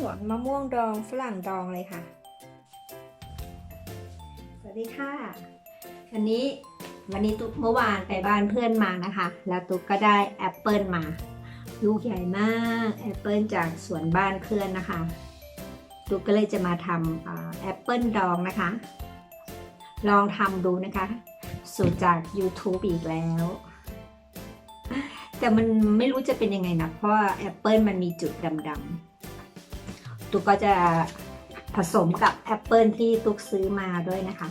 หวานมะม่วงดองฝรั่งดองเลยค่ะ สวัสดีค่ะ วันนี้วันนี้ตุ๊กเมื่อวานไปบ้านเพื่อนมานะคะ แล้วตุ๊กก็ได้แอปเปิลมา ลูกใหญ่มากแอปเปิลจากสวนบ้านเพื่อนนะคะ ตุ๊กก็เลยจะมาทำแอปเปิลดองนะคะ ลองทำดูนะคะ สูตรจาก YouTube อีกแล้วแต่มันไม่รู้จะเป็นยังไงนะ เพราะแอปเปิลมันมีจุดดำๆ ตุกก็จะผสมกับแอปเปิลที่ตุกซื้อมาด้วยนะคะ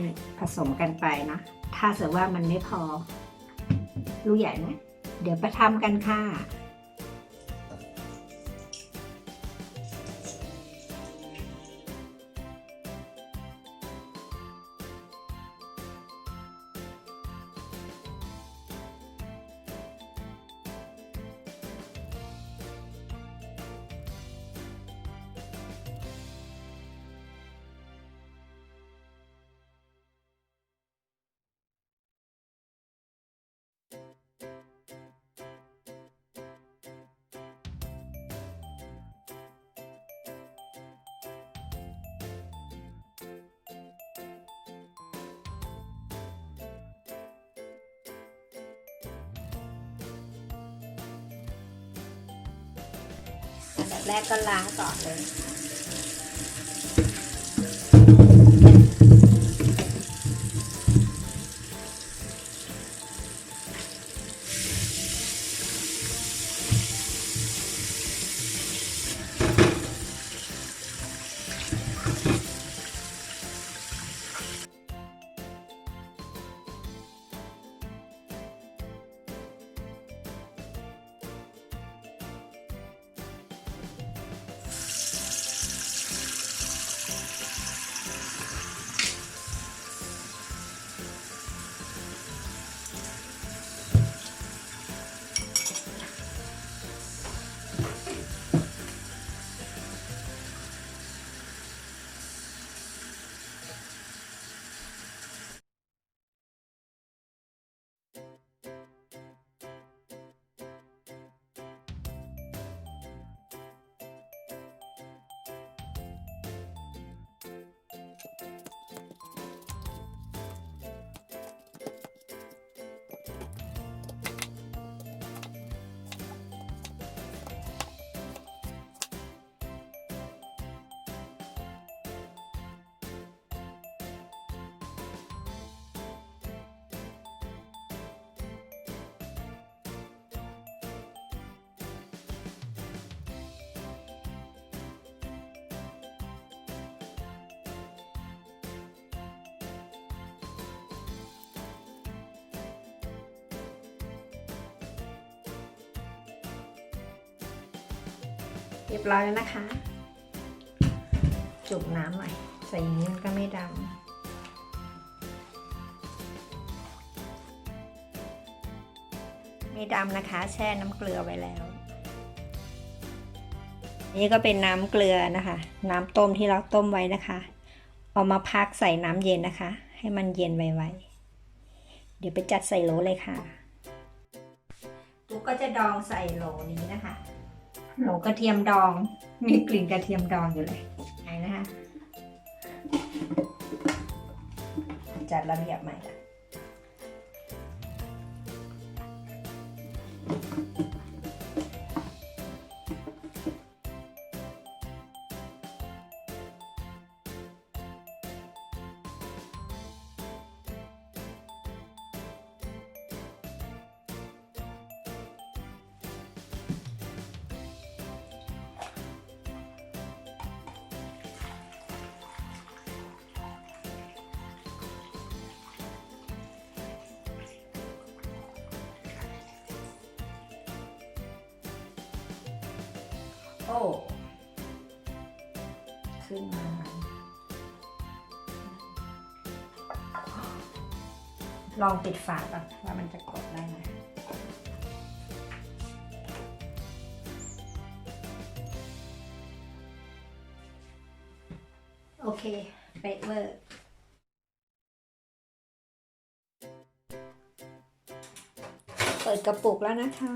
นี่ผสมกันไปนะ ถ้าเกิดว่ามันไม่พอ ลูกใหญ่ไหมเดี๋ยวไปทำกันค่ะ แบบแรกก็ล้างก่อนเลย รียบร้อยแล้วนะคะ จุ่มน้ำหน่อย ใส่อย่างนี้มันก็ไม่ดำไม่ดำนะคะ แช่น้ำเกลือไว้แล้ว นี่ก็เป็นน้ำเกลือนะคะ น้ำต้มที่เราต้มไว้นะคะเอามาพักใส่น้ำเย็นนะคะ ให้มันเย็นไวๆเดี๋ยวไปจัดใส่โหลเลยค่ะตุ๊กก็จะดองใส่โหลนี้นะคะ หลกระเทียมดอง มีกลิ่นกระเทียมดองอยู่เลยไหนนะคะจัดระเบียบใหม่ละ โอ้ขึ้นมาลองปิดฝาก่อนว่ามันจะกดได้ไหมโอเคเป๊ะเวอร์เปิดกระปุกแล้วนะคะ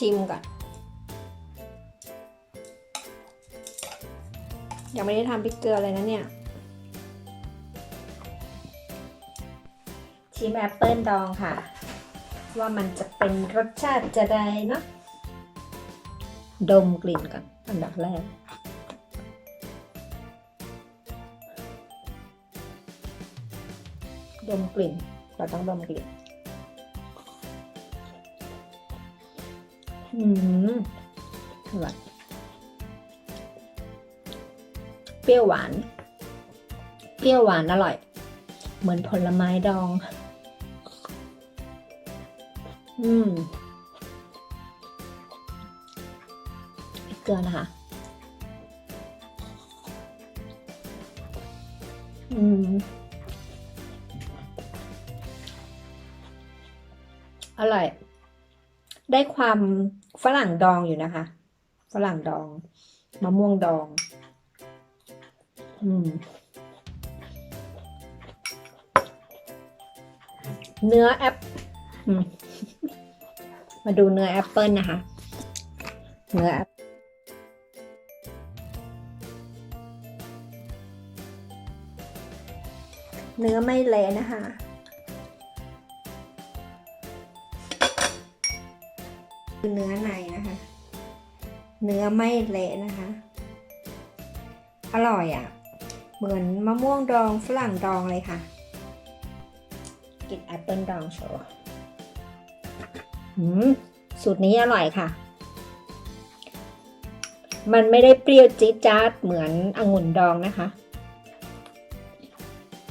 ชิมก่อน ยังไม่ได้ทำพริกเกลือเลยนะเนี่ย ชิมแอปเปิลดองค่ะ ว่ามันจะเป็นรสชาติจะได้เนาะดมกลิ่นก่อนอันดับแรกดมกลิ่น เราต้องดมกลิ่น อืมอร่อยเปรี้ยวหวาน เปรี้ยวหวานอร่อย เหมือนผลไม้ดอง อืมเกลือนะคะ อืม อร่อย ได้ความฝรั่งดองอยู่นะคะ ฝรั่งดอง มะม่วงดอง อืม เนื้อแอปมมาดูเนื้อแอปเปิลนะคะ เนื้อแอปเนื้อไม่เละนะคะ คือเนื้อในนะคะ เนื้อไม่เละนะคะ อร่อยอะ่ะ เหมือนมะม่วงดองฝรั่งดองเลยค่ะ กินแอปเปิลดองโชว์สูตรนี้อร่อยค่ะ มันไม่ได้เปรี้ยวจี๊ดจ๊าดเหมือนองุ่นดองนะคะ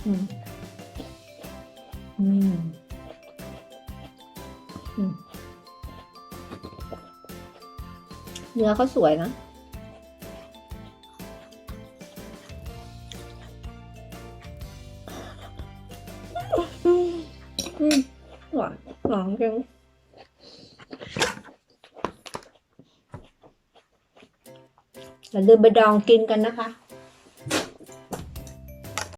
อืม อืม อืม เนื้อเขาสวยนะหวานหวานจริงอย่าลืมไปดองกินกันนะคะ